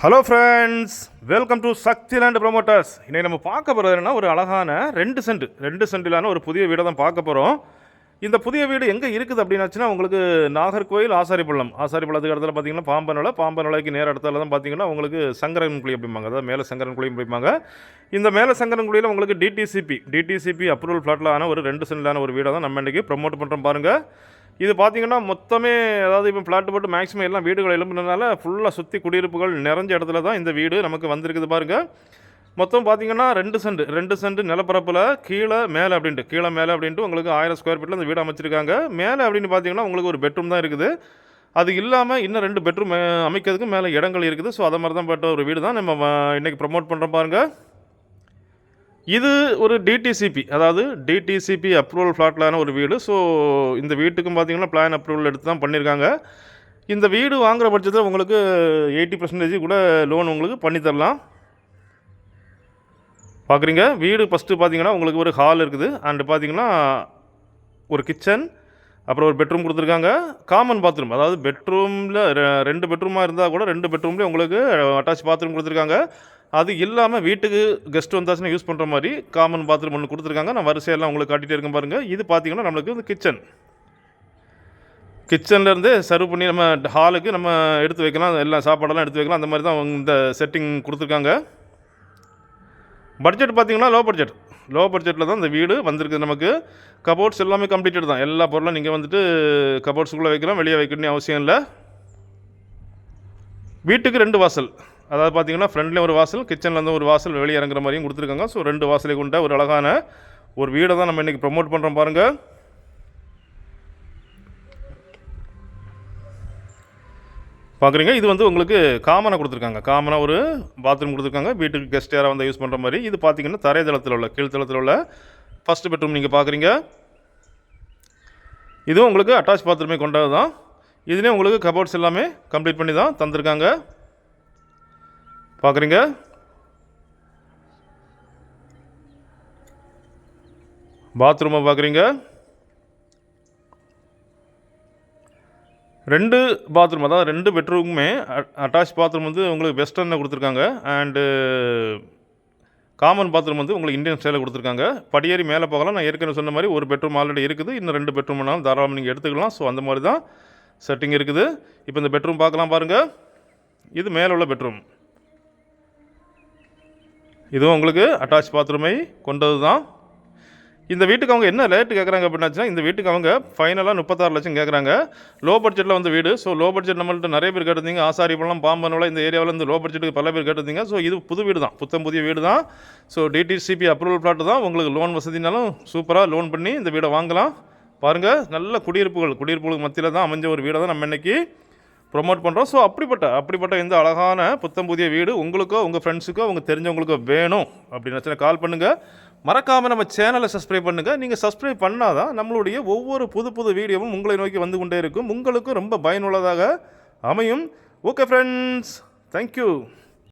Hello friends welcome to Shakti land promoters இன்னைக்கு நம்ம பார்க்க போகிறது என்னென்னா ஒரு அழகான ரெண்டு சென்ட் ரெண்டு சென்டிலான ஒரு புதிய வீடை தான் பார்க்க போகிறோம் இந்த புதிய வீடு எங்கே இருக்குது அப்படின்னாச்சுன்னா உங்களுக்கு நாகர்கோயில் ஆசாரிப்பள்ளம். ஆசாரிப்பள்ளத்துக்கு இடத்துல பார்த்தீங்கன்னா பாம்பனலை. பாம்பனலைக்கு நேர இடத்துல தான் பார்த்தீங்கன்னா உங்களுக்கு சங்கரன்குழி அப்படிம்பாங்க அதாவது மேலே சங்கரன்குழி அப்படிம்பாங்க இந்த மேலே சங்கரன்குழியில் உங்களுக்கு டிடிசிபி டிடிசிபி அப்ரூவல் ஃப்ளாட்டில் ஆன ஒரு ரெண்டு சென்டிலான ஒரு வீடை தான் நம்ம இன்றைக்கி ப்ரொமோட் பண்ணுறோம் பாருங்கள் இது பார்த்தீங்கன்னா மொத்தமே அதாவது இப்போ ஃப்ளாட்டு போட்டு மேக்ஸிமம் எல்லாம் வீடுகள் எழும்புனதுனால ஃபுல்லாக சுற்றி குடியிருப்புகள் நிறைஞ்ச இடத்துல தான் இந்த வீடு நமக்கு வந்திருக்குது பாருங்கள் மொத்தம் பார்த்தீங்கன்னா ரெண்டு சென்ட் ரெண்டு சென்ட் நிலப்பரப்பில் கீழே மேலே அப்படின்ட்டு கீழே மேலே அப்படின்ட்டு உங்களுக்கு ஆயிரம் ஸ்கொயர் ஃபீட்டில் அந்த வீடு அமைச்சிருக்காங்க. மேலே அப்படின்னு பார்த்தீங்கன்னா உங்களுக்கு ஒரு பெட்ரூம் தான் இருக்குது. அது இல்லாமல் இன்னும் ரெண்டு பெட்ரூம் அமைக்கிறதுக்கு மேலே இடங்கள் இருக்குது. ஸோ அதை மாதிரி தான் பட்ட ஒரு வீடு தான் நம்ம இன்றைக்கி ப்ரமோட் பண்ணுறோம் பாருங்கள் இது ஒரு டிடிசிபி அதாவது டிடிசிபி அப்ரூவல் ஃப்ளாட்லான ஒரு வீடு. ஸோ இந்த வீட்டுக்கும் பார்த்தீங்கன்னா பிளான் அப்ரூவல் எடுத்து தான் பண்ணியிருக்காங்க இந்த வீடு வாங்குகிற பட்சத்தில் உங்களுக்கு எயிட்டி பர்சன்டேஜ் கூட லோன் உங்களுக்கு பண்ணி தரலாம். பார்க்குறீங்க வீடு ஃபஸ்ட்டு பார்த்தீங்கன்னா உங்களுக்கு ஒரு ஹால் இருக்குது. அண்டு பார்த்தீங்கன்னா ஒரு கிச்சன் அப்புறம் ஒரு பெட்ரூம் கொடுத்துருக்காங்க. காமன் பாத்ரூம் அதாவது பெட்ரூமில் ரெண்டு பெட்ரூமாக இருந்தால் கூட ரெண்டு பெட்ரூம்லேயே உங்களுக்கு அட்டாச் பாத்ரூம் கொடுத்துருக்காங்க. அது இல்லாமல் வீட்டுக்கு கெஸ்ட் வந்தாச்சுன்னா யூஸ் பண்ணுற மாதிரி காமன் பாத்ரூம் ஒன்று கொடுத்துருக்காங்க. நான் வரிசையெல்லாம் உங்களுக்கு காட்டிகிட்டே இருக்கேன் பாருங்கள் இது பார்த்திங்கன்னா நம்மளுக்கு வந்து கிச்சன் கிச்சன்லேருந்து சர்வ் பண்ணி நம்ம ஹாலுக்கு நம்ம எடுத்து வைக்கலாம். எல்லாம் சாப்பாடெல்லாம் எடுத்து வைக்கலாம். அந்த மாதிரி தான் அவங்க இந்த செட்டிங் கொடுத்துருக்காங்க. பட்ஜெட் பார்த்தீங்கன்னா லோ பட்ஜெட் லோ பட்ஜெட்டில் தான் இந்த வீடு வந்திருக்கு நமக்கு. கபோர்ட்ஸ் எல்லாமே கம்ப்ளீட்டட் தான். எல்லா பொருளும் நீங்கள் வந்துட்டு கபோர்ட்ஸுக்குள்ளே வைக்கலாம். வெளியே வைக்கணும்னு அவசியம் இல்லை. வீட்டுக்கு ரெண்டு வாசல். அதாவது பார்த்தீங்கன்னா ஃப்ரண்ட்லேயும் ஒரு வாசல் கிச்சன்லேருந்து ஒரு வாசல் வெளியே இறங்குற மாதிரியும் கொடுத்துருக்காங்க. ஸோ ரெண்டு வாசலை கொண்ட ஒரு அழகான ஒரு வீடை தான் நம்ம இன்றைக்கி ப்ரொமோட் பண்ணுறோம் பாருங்கள் பார்க்குறீங்க இது வந்து உங்களுக்கு காமனாக கொடுத்துருக்காங்க. காமனாக ஒரு பாத்ரூம் கொடுத்துருக்காங்க. வீட்டுக்கு கெஸ்ட் யாராக வந்து யூஸ் பண்ணுற மாதிரி. இது பார்த்தீங்கன்னா தரைதளத்தில் உள்ள கீழ்த்தளத்தில் உள்ள ஃபஸ்ட்டு பெட்ரூம் நீங்கள் பார்க்குறீங்க இதுவும் உங்களுக்கு அட்டாச் பாத்ரூமே கொண்டது தான் இதுலேயும் உங்களுக்கு கபோர்ட்ஸ் எல்லாமே கம்ப்ளீட் பண்ணி தான் தந்திருக்காங்க. பார்க்குறீங்க பாத்ரூமை பார்க்குறீங்க ரெண்டு பாத்ரூம் அதாவது ரெண்டு பெட்ரூமுமே அட்டாச் பாத்ரூம் வந்து உங்களுக்கு வெஸ்டர்னில் கொடுத்துருக்காங்க. அண்டு காமன் பாத்ரூம் வந்து உங்களுக்கு இந்தியன் ஸ்டைலில் கொடுத்துருக்காங்க. படியேறி மேலே போகலாம். நான் ஏற்கனவே சொன்ன மாதிரி ஒரு பெட்ரூம் ஆல்ரெடி இருக்குது. இன்னும் ரெண்டு பெட்ரூம் வேணாலும் தாராளமாக நீங்கள் எடுத்துக்கலாம். ஸோ அந்த மாதிரி தான் செட்டிங் இருக்குது. இப்போ இந்த பெட்ரூம் பார்க்கலாம் பாருங்கள் இது மேலே உள்ள பெட்ரூம் இதுவும் உங்களுக்கு அட்டாச் பாத்ரூமை கொண்டது தான் இந்த வீட்டுக்கு அவங்க என்ன ரேட்டு கேட்குறாங்க அப்படின்னாச்சுன்னா இந்த வீட்டுக்கு அவங்க ஃபைனலாக முப்பத்தாறு லட்சம் கேட்குறாங்க லோ பட்ஜெட்டில் வந்து வீடு. ஸோ லோ பட்ஜெட் நம்மள்ட்ட நிறைய பேர் கேட்டிருந்தீங்க. ஆசாரிப்பள்ளம் பாம்பனோல இந்த ஏரியாவில் இந்த லோ பட்ஜெட்டுக்கு பல பேர் கேட்டிருந்தீங்க. ஸோ இது புது வீடு தான் புத்தம் புதிய வீடு தான் ஸோ டிடிசிபி அப்ரூவல் பிளாட் தான். உங்களுக்கு லோன் வசதினாலும் சூப்பராக லோன் பண்ணி இந்த வீடை வாங்கலாம். பாருங்கள் நல்ல குடியிருப்புகள். குடியிருப்புகளுக்கு மத்தியில் தான் அமைஞ்ச ஒரு வீடை தான் நம்ம இன்னைக்கு ப்ரொமோட் பண்ணுறோம் ஸோ அப்படிப்பட்ட அப்படிப்பட்ட இந்த அழகான புத்தம் புதிய வீடு உங்களுக்கோ உங்கள் ஃப்ரெண்ட்ஸுக்கோ உங்கள் தெரிஞ்சவங்களுக்கோ வேணும் அப்படின்னு கால் பண்ணுங்கள் மறக்காமல் நம்ம சேனலை சப்ஸ்கிரைப் பண்ணுங்கள் நீங்கள் சப்ஸ்கிரைப் பண்ணாதான் நம்மளுடைய ஒவ்வொரு புது புது வீடியோவும் உங்களை நோக்கி வந்து கொண்டே இருக்கும். உங்களுக்கும் ரொம்ப பயனுள்ளதாக அமையும். Okay friends thank you